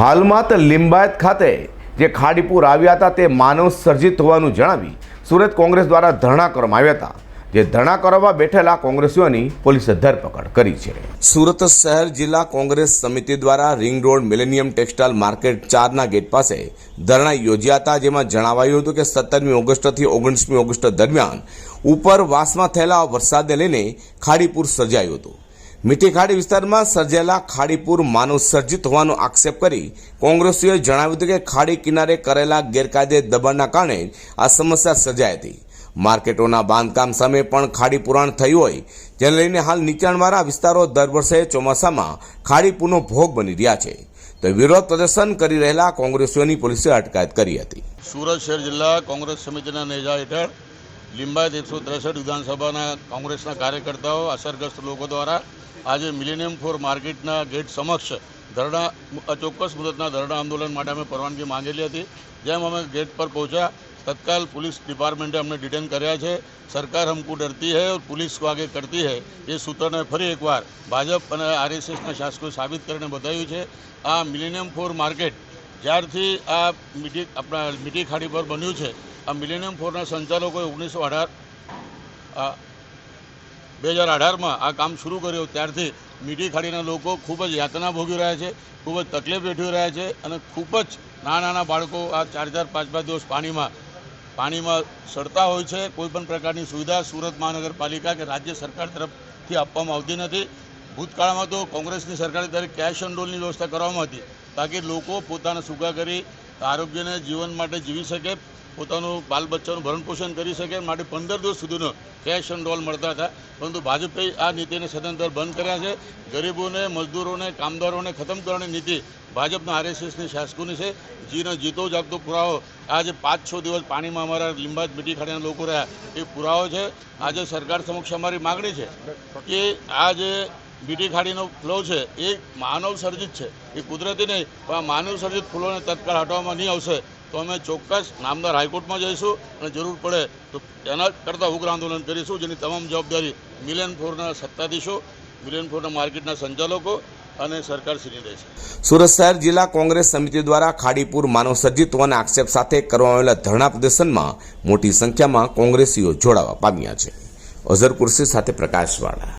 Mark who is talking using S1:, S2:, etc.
S1: હાલમાં તો લિંબાયત ખાતે જે ખાડીપુર આવ્યા હતા તે માનવ સર્જિત હોવાનું જણાવી સુરત કોંગ્રેસ દ્વારા ધરણા કરવામાં આવ્યા હતા. જે ધરણા કરવા બેઠેલા કોંગ્રેસીઓની પોલીસે ધરપકડ કરી છે. સુરત શહેર જિલ્લા કોંગ્રેસ સમિતિ દ્વારા ring road millennium textile market ચારના ગેટ પાસે ધરણા યોજ્યા હતા, જેમાં જણાવાયું હતું કે સત્તરમી ઓગસ્ટથી ઓગણીસમી ઓગસ્ટ દરમિયાન ઉપરવાસમાં થયેલા વરસાદને લઈને ખાડીપુર સર્જાયું હતું. મીઠી ખાડી વિસ્તારમાં સર્જાયેલા ખાડીપુર માનવ સર્જિત હોવાનો આક્ષેપ કરી કોંગ્રેસીઓએ જણાવ્યું હતું કે ખાડી કિનારે કરેલા ગેરકાયદે દબાણના કારણે આ સમસ્યા સર્જાઈ હતી. માર્કેટોના બાંધકામ સામે પણ ખાડી પુરાણ થયું હોય, જેને લઈને હાલ નીચાણવાળા વિસ્તારો દર વર્ષે ચોમાસામાં ખાડીપુરનો ભોગ બની રહ્યા છે. તો વિરોધ પ્રદર્શન કરી રહેલા કોંગ્રેસીઓની પોલીસે અટકાયત કરી હતી.
S2: સુરત શહેર જિલ્લા કોંગ્રેસ સમિતિના નેજા હેઠળ લીંબાયત એકસો ત્રેસઠ વિધાનસભાના કોંગ્રેસના કાર્યકર્તાઓ, અસરગ્રસ્ત લોકો દ્વારા આજે મિલેનિયમ ફોર માર્કેટના ગેટ સમક્ષ ધરણા અચોક્કસ મુદતના ધરણા આંદોલન માટે અમે પરવાનગી માંગેલી હતી. જેમ અમે ગેટ પર પહોંચ્યા, તત્કાલ પોલીસ ડિપાર્ટમેન્ટે અમને ડિટેન કર્યા છે. સરકાર હમકુ ડરતી હૈ પોલીસ કો આગે કરતી હૈ. એ સૂત્રને ફરી એકવાર ભાજપ અને આરએસએસના શાસકો સાબિત કરીને બતાવ્યું છે. આ મિલેનિયમ ફોર માર્કેટ જ્યારથી આ મીઠી આપણા મીઠી ખાડી પર બન્યું છે, આ મિલેનિયમ ફોરના સંચાલકોએ ઓગણીસો અઢાર બે હજાર અઢારમાં આ કામ શરૂ કર્યું. ત્યારથી મીઠી ખાડીના લોકો ખૂબ જ યાતના ભોગવી રહ્યા છે, ખૂબ જ તકલીફ વેઠવી રહ્યા છે અને ખૂબ જ નાના નાના બાળકો આ ચાર ચાર પાંચ પાંચ દિવસ પાણીમાં પાણીમાં સડતા હોય છે. કોઈપણ પ્રકારની સુવિધા સુરત મહાનગરપાલિકા કે રાજ્ય સરકાર તરફથી આપવામાં આવતી નથી. ભૂતકાળમાં તો કોંગ્રેસની સરકાર ત્યારે કેશ એન્ડ રોલની વ્યવસ્થા કરવામાં હતી. તાકી લોકો પોતાના સુગા કરી આરોગ્યને જીવન માટે જીવી શકે, પોતાનું બાલ બચ્ચાનું ભરણ પોષણ કરી શકે માટે પંદર દિવસ સુધીનો કેશ એન્ડ ડોલ મળતા હતા. પરંતુ ભાજપે આ નીતિને સદંતર બંધ કર્યા છે. ગરીબોને, મજદૂરોને, કામદારોને ખતમ કરવાની નીતિ ભાજપના આરએસએસની શાસકોની છે. જીનો જીતો જાગતો પુરાવો. આજે પાંચ છ દિવસ પાણીમાં અમારા લીંબાજ મીઠી ખાડીના લોકો રહ્યા, એ પુરાવો છે. આજે સરકાર સમક્ષ અમારી માગણી છે કે આ જે મીઠી ખાડીનો ફ્લો છે, એ માનવ સર્જિત છે. એ કુદરતી નહીં, પણ આ માનવ સર્જિત ફ્લોને તત્કાળ હટાવવામાં નહીં આવશે, તો અમે ચોક્કસ નામદાર હાઈકોર્ટમાં જઈશું અને જરૂર પડે તો એના કરતાં ઉગ્ર આંદોલન કરીશું, જેની તમામ જવાબદારી મિલિયન ફોરના સત્તાધીશો, મિલિયન ફોરના માર્કેટના સંચાલકો અને સરકારશ્રીની રહેશે.
S1: સુરત શહેર જિલ્લા કોંગ્રેસ સમિતિ દ્વારા ખાડીપુર માનવ સર્જિત આક્ષેપ સાથે કરવામાં આવેલા ધરણા પ્રદર્શનમાં મોટી સંખ્યામાં કોંગ્રેસીઓ જોડાવા પામ્યા છે. અઝર કુર્સી સાથે પ્રકાશવાળા